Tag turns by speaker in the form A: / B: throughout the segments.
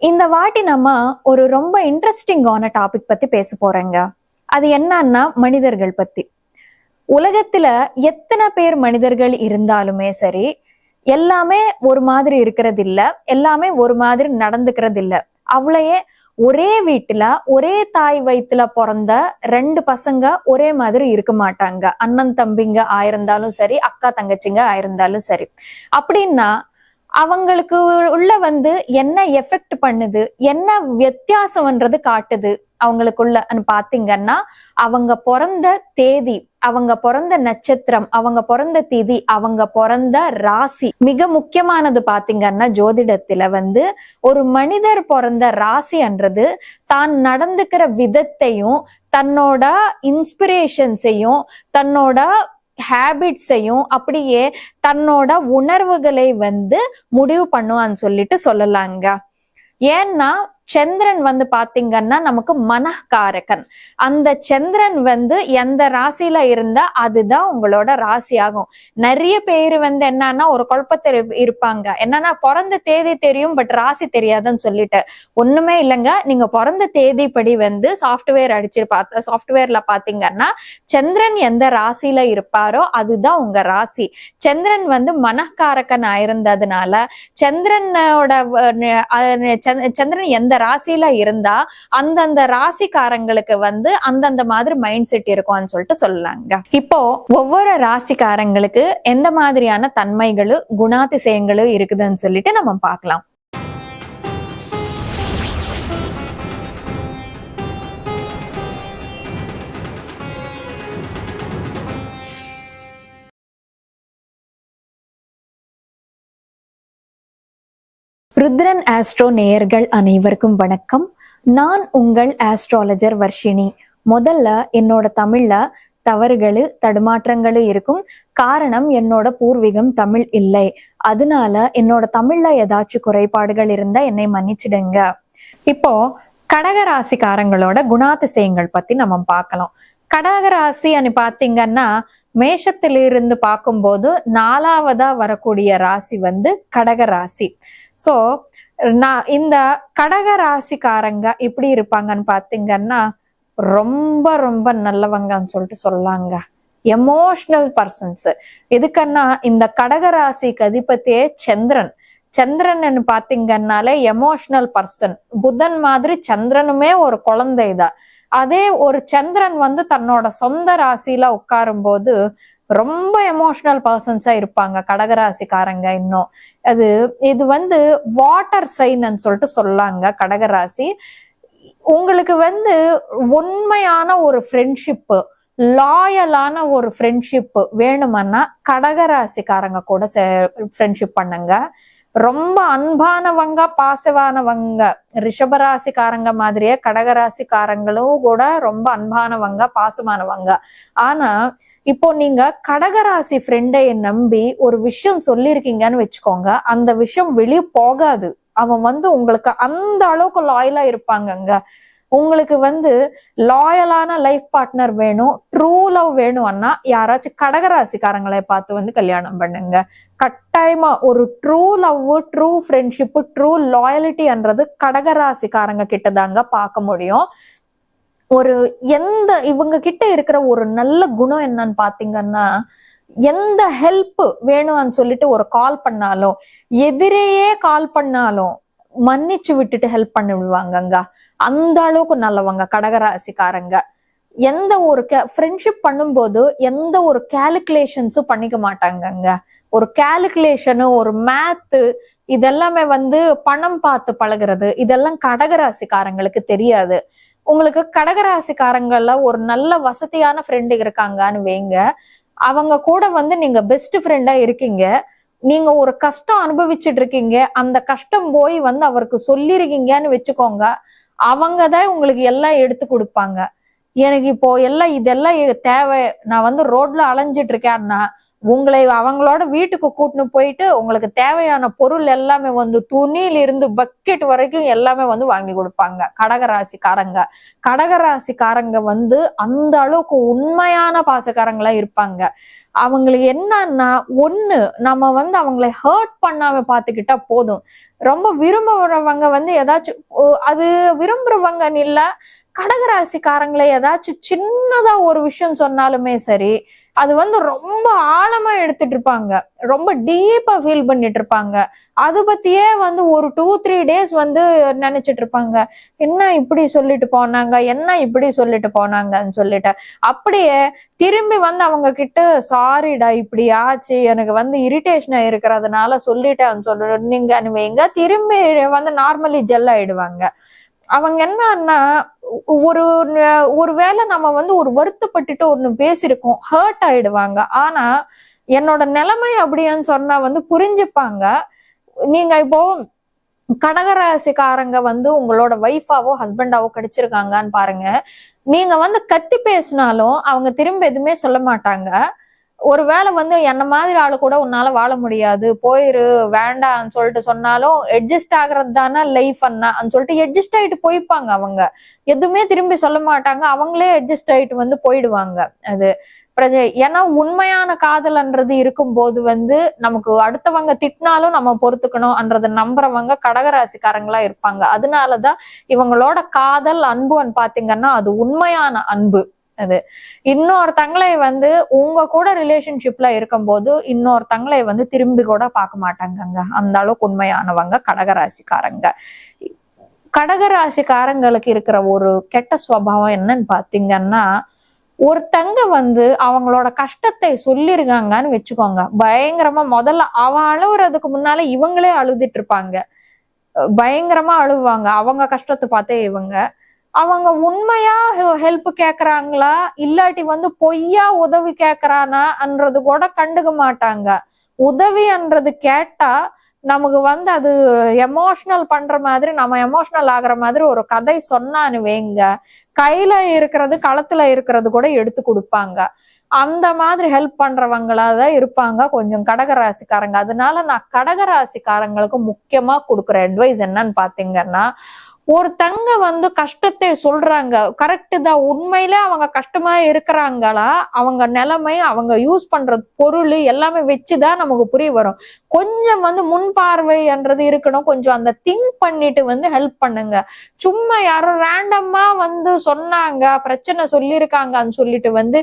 A: இந்த வாட்டி நம்ம ஒரு ரொம்ப இன்ட்ரெஸ்டிங்கான டாபிக் பத்தி பேச போறேங்க. அது என்னன்னா மனிதர்கள் பத்தி. உலகத்துல எத்தனை பேர் மனிதர்கள் இருந்தாலுமே சரி எல்லாமே ஒரு மாதிரி இருக்கிறது இல்ல எல்லாமே ஒரு மாதிரி நடந்துக்கிறது இல்ல அவளையே ஒரே வீட்டுல ஒரே தாய் வயித்துல பிறந்த ரெண்டு பசங்க ஒரே மாதிரி இருக்க மாட்டாங்க. அண்ணன் தம்பிங்க ஆயிருந்தாலும் சரி அக்கா தங்கச்சிங்க ஆயிருந்தாலும் சரி. அப்படின்னா அவங்களுக்கு உள்ள வந்து என்ன எஃபெக்ட் பண்ணுது என்ன வித்தியாசம்ன்றது காட்டுது அவங்களுக்குள்ள. பாத்தீங்கன்னா அவங்க பிறந்த தேதி அவங்க பிறந்த நட்சத்திரம் அவங்க பிறந்த திதி அவங்க பிறந்த ராசி. மிக முக்கியமானது பாத்தீங்கன்னா ஜோதிடத்துல வந்து ஒரு மனிதர் பிறந்த ராசின்றது தான் நடந்துக்கிற விதத்தையும் தன்னோட இன்ஸ்பிரேஷன்ஸையும் தன்னோட ஹேபிட்ஸையும் அப்படியே தன்னோட உணர்வுகளை வந்து முடிவு பண்ணுவான்னு சொல்லிட்டு சொல்லலாங்க. ஏன்னா சந்திரன் வந்து பாத்தீங்கன்னா நமக்கு மனக்காரகன். அந்த சந்திரன் வந்து எந்த ராசியில இருந்தா அதுதான் உங்களோட ராசி ஆகும் நிறைய பேர் வந்து என்னன்னா ஒரு குழப்பத்தில் இருப்பாங்க. என்னன்னா பிறந்த தேதி தெரியும் பட் ராசி தெரியாதுன்னு சொல்லிட்டு. ஒண்ணுமே இல்லைங்க. நீங்க பிறந்த படி வந்து சாஃப்ட்வேர் அடிச்சு பார்த்த சாஃப்ட்வேர்ல பாத்தீங்கன்னா சந்திரன் எந்த ராசியில இருப்பாரோ அதுதான் உங்க ராசி. சந்திரன் வந்து மனக்காரகன் ஆயிருந்ததுனால சந்திரனோட சந்திரன் எந்த ராசியில இருந்தா அந்தந்த ராசிக்காரங்களுக்கு வந்து அந்தந்த மாதிரி மைண்ட் செட் இருக்கும்னு சொல்லிட்டு சொல்லலாங்க இப்போ ஒவ்வொரு ராசிக்காரங்களுக்கு எந்த மாதிரியான தன்மைகளும் குணாதிசயங்களும் இருக்குதுன்னு சொல்லிட்டு நம்ம பார்க்கலாம். ருத்ரன் ஆஸ்ட்ரோ நேயர்கள் அனைவருக்கும் வணக்கம். நான் உங்கள் ஆஸ்ட்ராலஜர் வர்ஷினி. முதல்ல என்னோட தமிழ்ல தவறுகள் தடுமாற்றங்களும் இருக்கும். காரணம் என்னோட பூர்வீகம் தமிழ் இல்லை. அதனால என்னோட தமிழ்ல ஏதாச்சும் குறைபாடுகள் இருந்தா என்னை மன்னிச்சிடுங்க. இப்போ கடகராசிக்காரங்களோட குணாதிசயங்கள் பத்தி நம்ம பார்க்கலாம். கடகராசி அனு பாத்தீங்கன்னா மேஷத்திலிருந்து பார்க்கும்போது நாலாவதா வரக்கூடிய ராசி வந்து கடக ராசி. ஸோ நான் இந்த கடக ராசிக்காரங்க எப்படி இருப்பாங்கன்னு பார்த்தீங்கன்னா ரொம்ப ரொம்ப நல்லவங்கன்னு சொல்லிட்டு சொல்லாங்க. எமோஷனல் பர்சன்ஸ் எதுக்கன்னா இந்த கடக ராசிக்கு அதிபதியே சந்திரன். சந்திரன் பாத்தீங்கன்னாலே எமோஷனல் பர்சன் புதன் மாதிரி சந்திரனுமே ஒரு குழந்தை தான் அதே ஒரு சந்திரன் வந்து தன்னோட சொந்த ராசியில உட்காரும் போது ரொம்ப எமோஷனல் பர்சன்ஸா இருப்பாங்க. கடகராசிக்காரங்க இன்னும். அது இது வந்து வாட்டர் சைன்னு சொல்லிட்டு சொல்லாங்க. கடகராசி. உங்களுக்கு வந்து உண்மையான ஒரு ஃப்ரெண்ட்ஷிப்பு லாயலான ஒரு ஃப்ரெண்ட்ஷிப் வேணுமன்னா கடகராசிக்காரங்க கூட ஃப்ரெண்ட்ஷிப் பண்ணுங்க. ரொம்ப அன்பானவங்க பாசவானவங்க ரிஷபராசிக்காரங்க மாதிரியே கடகராசிக்காரங்களும் கூட ரொம்ப அன்பானவங்க பாசமானவங்க ஆனா இப்போ நீங்க கடகராசி ஃப்ரெண்டை நம்பி ஒரு விஷயம் சொல்லியிருக்கீங்கன்னு வச்சுக்கோங்க. அந்த விஷயம் வெளியே போகாது. அவன் வந்து உங்களுக்கு அந்த அளவுக்கு லாயலா இருப்பாங்கங்க. உங்களுக்கு வந்து லாயலான லைஃப் பார்ட்னர் வேணும் ட்ரூ லவ் வேணும்னா யாராச்சும் கடகராசிக்காரங்களை பார்த்து வந்து கல்யாணம் பண்ணுங்க. கட்டாயமா ஒரு true love true friendship true லாயலிட்டின்றது கடகராசிக்காரங்க கிட்ட தாங்க பார்க்க முடியும். ஒரு எந்த இவங்க கிட்ட இருக்கிற ஒரு நல்ல குணம் என்னன்னு பாத்தீங்கன்னா எந்த ஹெல்ப் வேணும்னு சொல்லிட்டு ஒரு கால் பண்ணாலும் எதிரேயே கால் பண்ணாலும் மன்னிச்சு விட்டுட்டு ஹெல்ப் பண்ணி விடுவாங்கங்க அந்த அளவுக்கு நல்லவங்க கடகராசிக்காரங்க. எந்த ஒரு ஃப்ரெண்ட்ஷிப் பண்ணும்போது எந்த ஒரு கேல்குலேஷன்ஸும் பண்ணிக்க மாட்டாங்கங்க. ஒரு கேல்குலேஷனு ஒரு மேத்து இதெல்லாமே வந்து பணம் பார்த்து பழகிறது இதெல்லாம் கடகராசிக்காரங்களுக்கு தெரியாது. உங்களுக்கு கடகராசிக்காரங்கள்ல ஒரு நல்ல வசதியான ஃப்ரெண்டு இருக்காங்கன்னு வைங்க. அவங்க கூட வந்து நீங்க பெஸ்ட் ஃப்ரெண்டா இருக்கீங்க. நீங்க ஒரு கஷ்டம் அனுபவிச்சுட்டு இருக்கீங்க. அந்த கஷ்டம் போய் வந்து அவருக்கு சொல்லிருக்கீங்கன்னு வச்சுக்கோங்க. அவங்க தான் உங்களுக்கு எல்லாம் எடுத்து கொடுப்பாங்க. எனக்கு இப்போ எல்லாம் இதெல்லாம் தேவை. நான் வந்து ரோட்ல அலைஞ்சிட்டு இருக்கேன்னா உங்களை அவங்களோட வீட்டுக்கு கூட்டின்னு போயிட்டு உங்களுக்கு தேவையான பொருள் எல்லாமே வந்து துணியில இருந்து பக்கெட் வரைக்கும் எல்லாமே வந்து வாங்கி கொடுப்பாங்க. கடகராசிக்காரங்க. கடகராசிக்காரங்க வந்து அந்த அளவுக்கு உண்மையான பாசக்காரங்களா இருப்பாங்க. அவங்களுக்கு என்னன்னா ஒண்ணு நம்ம வந்து அவங்களை ஹர்ட் பண்ணாம பாத்துக்கிட்டா போதும். ரொம்ப விரும்புறவங்க வந்து ஏதாச்சும் அது விரும்புறவங்கன்னு இல்ல கடகராசிக்காரங்களை ஏதாச்சும் சின்னதா ஒரு விஷயம் சொன்னாலுமே சரி அது வந்து ரொம்ப ஆழமா எடுத்துட்டு இருப்பாங்க ரொம்ப டீப்பா ஃபீல் பண்ணிட்டு இருப்பாங்க அது பத்தியே வந்து ஒரு டூ த்ரீ டேஸ் வந்து நினைச்சிட்டு இருப்பாங்க என்ன இப்படி சொல்லிட்டு போனாங்க? என்ன இப்படி சொல்லிட்டு போனாங்கன்னு சொல்லிட்டு. அப்படியே திரும்பி வந்து அவங்க கிட்ட சாரிடா இப்படி ஆச்சு. எனக்கு வந்து இரிட்டேஷனா இருக்கிறதுனால சொல்லிட்டேன்னு சொல்லுங்க நீங்க நீங்க திரும்பி வந்து நார்மலி ஜெல் ஆயிடுவாங்க. அவங்க என்னன்னா ஒரு ஒரு வேளை நம்ம வந்து ஒரு வருத்தப்பட்டுட்டு ஒண்ணு பேசியிருக்கோம் ஹர்ட் ஆயிடுவாங்க. ஆனா என்னோட நிலைமை அப்படின்னு சொன்னா வந்து புரிஞ்சுப்பாங்க. நீங்க இப்போ கடகராசிக்காரங்க வந்து உங்களோட ஒய்ஃபாவோ ஹஸ்பண்டாவோ கிடைச்சிருக்காங்கன்னு பாருங்க. நீங்க வந்து கத்தி பேசினாலும் அவங்க திரும்ப எதுவுமே சொல்ல மாட்டாங்க. ஒருவேளை வந்து என்ன மாதிரி ஆளு கூட உன்னால வாழ முடியாது. போயிரு வேண்டாம்னு சொல்லிட்டு சொன்னாலும் அட்ஜஸ்ட் ஆகுறது தானே லைஃப் அண்ணா சொல்லிட்டு அட்ஜஸ்ட் ஆயிட்டு போய்ப்பாங்க அவங்க. எதுவுமே திரும்பி சொல்ல மாட்டாங்க. அவங்களே அட்ஜஸ்ட் ஆயிட்டு வந்து போயிடுவாங்க. அது ஏன்னா உண்மையான காதல்ன்றது இருக்கும்போது வந்து நமக்கு அடுத்தவங்க திட்டினாலும் நம்ம பொறுத்துக்கணும்ன்றத நம்புறவங்க கடகராசிக்காரங்களா இருப்பாங்க. அதனாலதான் இவங்களோட காதல் அன்புன்னு பாத்தீங்கன்னா அது உண்மையான அன்பு. அது. இன்னொருத்தங்களை வந்து உங்க கூட ரிலேஷன்ஷிப்ல இருக்கும்போது இன்னொருத்தங்களை வந்து திரும்பி கூட பார்க்க மாட்டாங்கங்க. அந்த அளவுக்கு உண்மையானவங்க கடகராசிக்காரங்க. கடகராசிக்காரங்களுக்கு இருக்கிற ஒரு கெட்ட சுவாவம் என்னன்னு பாத்தீங்கன்னா ஒருத்தங்க வந்து அவங்களோட கஷ்டத்தை சொல்லிருக்காங்கன்னு வச்சுக்கோங்க. பயங்கரமா முதல்ல அவன் அழுவுறதுக்கு முன்னால இவங்களே அழுதுட்டு இருப்பாங்க. பயங்கரமா அழுவாங்க. அவங்க கஷ்டத்தை பார்த்தே இவங்க அவங்க உண்மையா ஹெல்ப் கேக்குறாங்களா? இல்லாட்டி வந்து பொய்யா உதவி கேக்குறானான்றது கூட கண்டுக்க மாட்டாங்க. உதவின்றது கேட்டா நமக்கு வந்து அது எமோஷனல் பண்ற மாதிரி நம்ம எமோஷனல் ஆகுற மாதிரி ஒரு கதை சொன்னான்னு வைங்க. கையில இருக்கிறது களத்துல இருக்கிறது கூட எடுத்து கொடுப்பாங்க. அந்த மாதிரி ஹெல்ப் பண்றவங்களா தான் இருப்பாங்க கொஞ்சம் கடகராசிக்காரங்க. அதனால நான் கடகராசிக்காரங்களுக்கு முக்கியமா கொடுக்குற அட்வைஸ் என்னன்னு பாத்தீங்கன்னா ஒருத்தங்க வந்து கஷ்டத்தை சொல்றாங்க. கரெக்டு தான். உண்மையில அவங்க கஷ்டமா இருக்கிறாங்களா? அவங்க நிலைமை அவங்க யூஸ் பண்ற பொருள் எல்லாமே வச்சுதான் நமக்கு புரிய வரும். கொஞ்சம் வந்து முன்பார்வைன்றது இருக்கணும். கொஞ்சம் அந்த திங்க் பண்ணிட்டு வந்து ஹெல்ப் பண்ணுங்க. சும்மா யாரோ ரேண்டமா வந்து சொன்னாங்க பிரச்சனை சொல்லியிருக்காங்கன்னு சொல்லிட்டு வந்து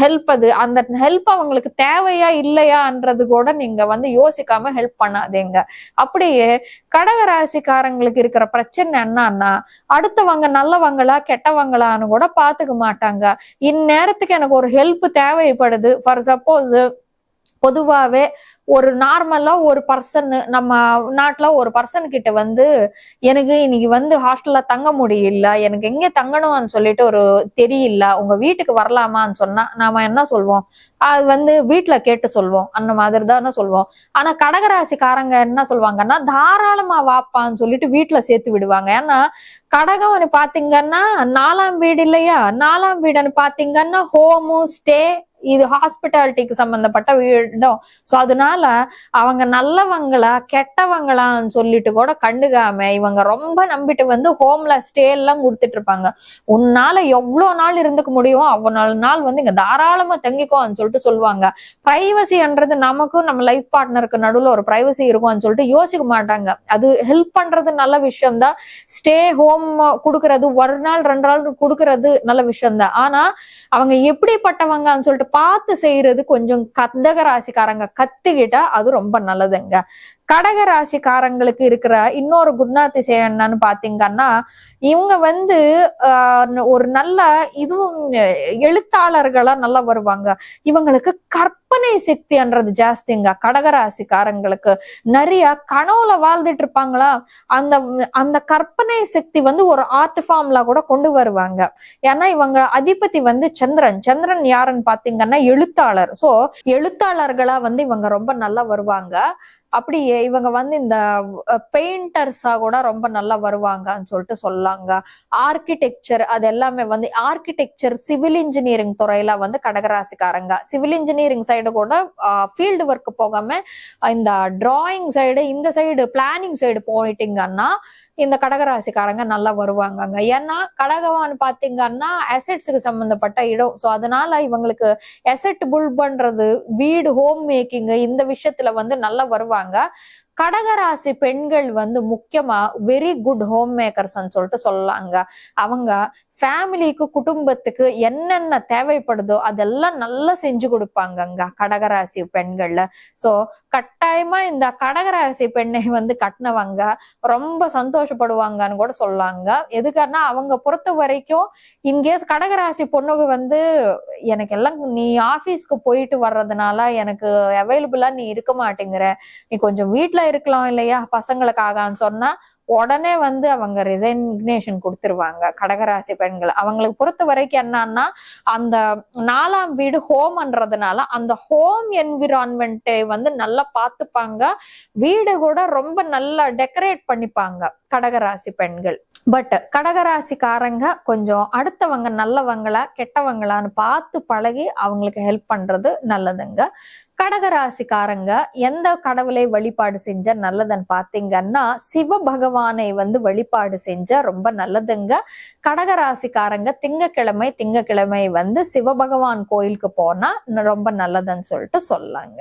A: ஹெல்ப் அது. அந்த ஹெல்ப் அவங்களுக்கு தேவையா இல்லையான்றது கூட நீங்க வந்து யோசிக்காம ஹெல்ப் பண்ணாதீங்க. அப்படியே கடகராசிக்காரங்களுக்கு இருக்கிற பிரச்சனை என்னன்னா அடுத்தவங்க நல்லவங்களா கெட்டவங்களான்னு கூட பாத்துக்க மாட்டாங்க. இந்நேரத்துக்கு எனக்கு ஒரு ஹெல்ப் தேவைப்படுது. ஃபார் சப்போஸ் பொதுவாகவே ஒரு நார்மலாக ஒரு பர்சன் நம்ம நாட்டில் ஒரு பர்சன் கிட்ட வந்து எனக்கு இன்னைக்கு வந்து ஹாஸ்டலில் தங்க முடியல எனக்கு எங்கே தங்கணும்னு சொல்லிட்டு ஒரு தெரியல உங்கள் வீட்டுக்கு வரலாமான்னு சொன்னால் நாம் என்ன சொல்வோம்? அது வந்து வீட்டில் கேட்டு சொல்வோம் அந்த மாதிரி தான் சொல்வோம். ஆனால் கடகராசிக்காரங்க என்ன சொல்லுவாங்கன்னா தாராளமாக வாப்பான்னு சொல்லிட்டு வீட்டில் சேர்த்து விடுவாங்க. ஏன்னா கடகம்னு பார்த்தீங்கன்னா நாலாம் வீடு இல்லையா? நாலாம் வீடுன்னு பார்த்தீங்கன்னா ஹோமு ஸ்டே இது ஹாஸ்பிட்டாலிட்டிக்கு சம்பந்தப்பட்ட வீடும். சோ அதனால அவங்க நல்லவங்களா கெட்டவங்களான்னு சொல்லிட்டு கூட கண்டுக்காம இவங்க ரொம்ப நம்பிட்டு வந்து ஹோம்ல ஸ்டே எல்லாம் கொடுத்துட்டு இருப்பாங்க உன்னால எவ்வளவு நாள் இருந்துக்க முடியுமோ அவ்வளவு நாள் வந்து இங்க தாராளமா தங்கிக்கோன்னு சொல்லிட்டு சொல்லுவாங்க. பிரைவசின்றது நமக்கும் நம்ம லைஃப் பார்ட்னருக்கு நடுவுல ஒரு பிரைவசி இருக்கும்னு சொல்லிட்டு யோசிக்க மாட்டாங்க. அது ஹெல்ப் பண்றது நல்ல விஷயம் தான் ஸ்டே ஹோம் கொடுக்கறது ஒரு நாள் ரெண்டு நாள் கொடுக்கறது நல்ல விஷயம் தான் ஆனா அவங்க எப்படிப்பட்டவங்கன்னு சொல்லிட்டு பார்த்து செய்யறது கொஞ்சம் கந்தக ராசிக்காரங்க கத்துக்கிட்டா அது ரொம்ப நல்லதுங்க. கடக ராசிக்காரங்களுக்கு இருக்கிற இன்னொரு குணாதிசயம் என்னன்னு பாத்தீங்கன்னா இவங்க வந்து ஆஹ், ஒரு நல்ல இதுவும் எழுத்தாளர்களா நல்லா வருவாங்க. இவங்களுக்கு கற்பனை சக்தின்றது ஜாஸ்திங்க கடகராசிக்காரங்களுக்கு நிறைய கனவுல வாழ்ந்துட்டு இருப்பாங்களா? அந்த அந்த கற்பனை சக்தி வந்து ஒரு ஆர்ட் ஃபார்ம்ல கூட கொண்டு வருவாங்க. ஏன்னா இவங்க அதிபதி வந்து சந்திரன். சந்திரன் யாருன்னு பாத்தீங்கன்னா எழுத்தாளர். சோ எழுத்தாளர்களா வந்து இவங்க ரொம்ப நல்லா வருவாங்க. அப்படியே இவங்க வந்து இந்த பெயிண்டர்ஸா கூட ரொம்ப நல்லா வருவாங்கன்னு சொல்லிட்டு சொல்லாங்க. ஆர்கிடெக்சர் அது எல்லாமே வந்து ஆர்கிடெக்சர் சிவில் இன்ஜினியரிங் துறையில வந்து கடகராசிக்காரங்க. சிவில் இன்ஜினியரிங் சைடு சைடு கூட ஃபீல்டு ஒர்க் போகாம இந்த டிராயிங் சைடு இந்த சைடு பிளானிங் சைடு போயிட்டீங்கன்னா இந்த கடகராசிக்காரங்க நல்லா வருவாங்கங்க. ஏன்னா கடகவான் பாத்தீங்கன்னா அசெட்ஸுக்கு சம்பந்தப்பட்ட இடம். ஸோ அதனால இவங்களுக்கு அசெட் புல் பண்றது வீடு ஹோம் மேக்கிங் இந்த விஷயத்துல வந்து நல்லா வருவாங்க. கடகராசி பெண்கள் வந்து முக்கியமா வெரி குட் ஹோம் மேக்கர்ஸ்ன்னு சொல்லிட்டு சொல்லலாங்க அவங்க ஃபேமிலிக்கு குடும்பத்துக்கு என்னென்ன தேவைப்படுதோ அதெல்லாம் நல்லா செஞ்சு கொடுப்பாங்கங்க கடகராசி பெண்கள்ல. சோ கட்டாயமா இந்த கடகராசி பெண்ணை வந்து கட்டினவங்க ரொம்ப சந்தோஷப்படுவாங்கன்னு கூட சொல்லாங்க. எதுக்கானா அவங்க பொறுத்த வரைக்கும் இன்கேஸ் கடகராசி பொண்ணுக்கு வந்து எனக்கு எல்லாம் நீ ஆபீஸ்க்கு போயிட்டு வர்றதுனால எனக்கு அவைலபிளா நீ இருக்க மாட்டேங்கிற. நீ கொஞ்சம் வீட்ல இருக்கலாம் இல்லையா? பசங்களுக்காகன்னு சொன்னா உடனே வந்து அவங்க ரிசைக்னேஷன் கொடுத்துருவாங்க. கடகராசி பெண்கள். அவங்களுக்கு பொறுத்த வரைக்கும் என்னன்னா அந்த நாலாம் வீடு ஹோம்ன்றதுனால அந்த ஹோம் என்விரான்மெண்ட்டை வந்து நல்லா பார்த்துப்பாங்க. வீடு கூட ரொம்ப நல்லா டெக்கரேட் பண்ணிப்பாங்க. கடகராசி பெண்கள். பட் கடகராசிக்காரங்க கொஞ்சம் அடுத்தவங்க நல்லவங்களா கெட்டவங்களான்னு பார்த்து பழகி அவங்களுக்கு ஹெல்ப் பண்றது நல்லதுங்க. கடகராசிக்காரங்க எந்த கடவுளை வழிபாடு செஞ்ச நல்லதுன்னு பார்த்தீங்கன்னா சிவ பகவானை வந்து வழிபாடு செஞ்ச ரொம்ப நல்லதுங்க. கடகராசிக்காரங்க திங்கக்கிழமை திங்கக்கிழமை வந்து சிவபகவான் கோயிலுக்கு போனா ரொம்ப நல்லதுன்னு சொல்லிட்டு சொல்லாங்க